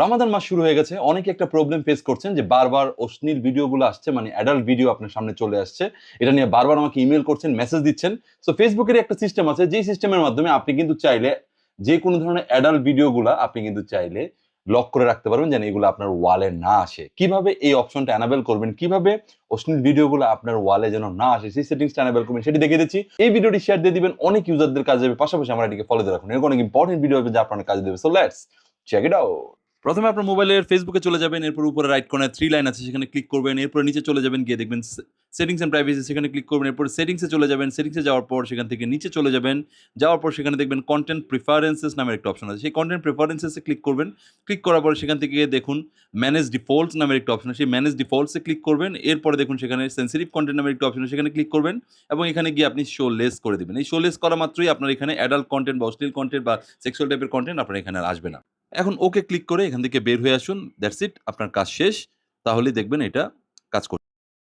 রমাদান মাস শুরু হয়ে গেছে। অনেকে একটা প্রবলেম ফেস করছেন যে বারবার অশ্লীল ভিডিওগুলো আসছে মানে অ্যাডাল্ট ভিডিও আপনার সামনে চলে আসছে। এটা নিয়ে বারবার আমাকে ইমেল করছেন মেসেজ দিচ্ছেন। সো ফেসবুকের একটা সিস্টেম আছে যে সিস্টেমের মাধ্যমে আপনি কিন্তু চাইলে যে কোনো ধরনের অ্যাডাল্ট ভিডিওগুলো আপনি কিন্তু চাইলে লক করে রাখতে পারবেন যেন এগুলো আপনার ওয়ালে না আসে। কীভাবে এই অপশনটা অ্যানাবেল করবেন, কীভাবে অশ্লীল ভিডিওগুলো আপনার ওয়ালে যেন না আসে, সেই সেটিংসটা অ্যানাবেল করবেন, সেটি দেখিয়ে দিচ্ছি। এই ভিডিওটি শেয়ার দিয়ে দিবেন, অনেক ইউজারদের কাজে দেবে। পাশাপাশি আমার এটিকে ফলো দিয়ে রাখুন। এরকম অনেক ইম্পর্টেন্ট ভিডিও হবে যা আপনার কাজে দেবে। So let's check it out প্রথমে আপনার মোবাইলের ফেসবুকে চলে যাবেন, এরপর উপরে রাইট কর্নার থ্রি লাইন আছে, সেখানে ক্লিক করবেন, এরপর নিচে চলে যাবেন, গিয়ে দেখবেন সেটিংস অ্যান্ড প্রাইভেসি সেখানে ক্লিক করবেন, এরপর সেটিংসে চলে যাবেন সেটিংসে যাওয়ার পর সেখান থেকে নিচে চলে যাবেন, যাওয়ার পর সেখানে দেখবেন কন্টেন্ট প্রিফারেন্সেস নামের একটা অপশন আছে, সেই কন্টেন্ট প্রিফারেন্সেসে ক্লিক করবেন ক্লিক করার পর সেখান থেকে দেখুন ম্যানেজ ডিফল্টস নামের একটা অপশন আছে, সেই ম্যানেজ ডিফল্টসে ক্লিক করবেন, এরপরে দেখুন সেখানে সেন্সিটিভ কন্টেন্ট নামের একটা অপশন সেখানে ক্লিক করবেন এবং এখানে গিয়ে আপনি শো লেস করে দেবেন, এই শো লেস করা মাত্রই আপনার এখানে অ্যাডাল্ট কন্টেন্ট বা অশ্লীল কন্টেন্ট বা সেক্সুয়াল টাইপের কন্টেন্ট আপনার এখানে আসবে না। এখন ওকে ক্লিক করে এখান থেকে বের হয়ে আসুন, দ্যাটস ইট, আপনার কাজ শেষ। তাহলে দেখবেন এটা কাজ করছে।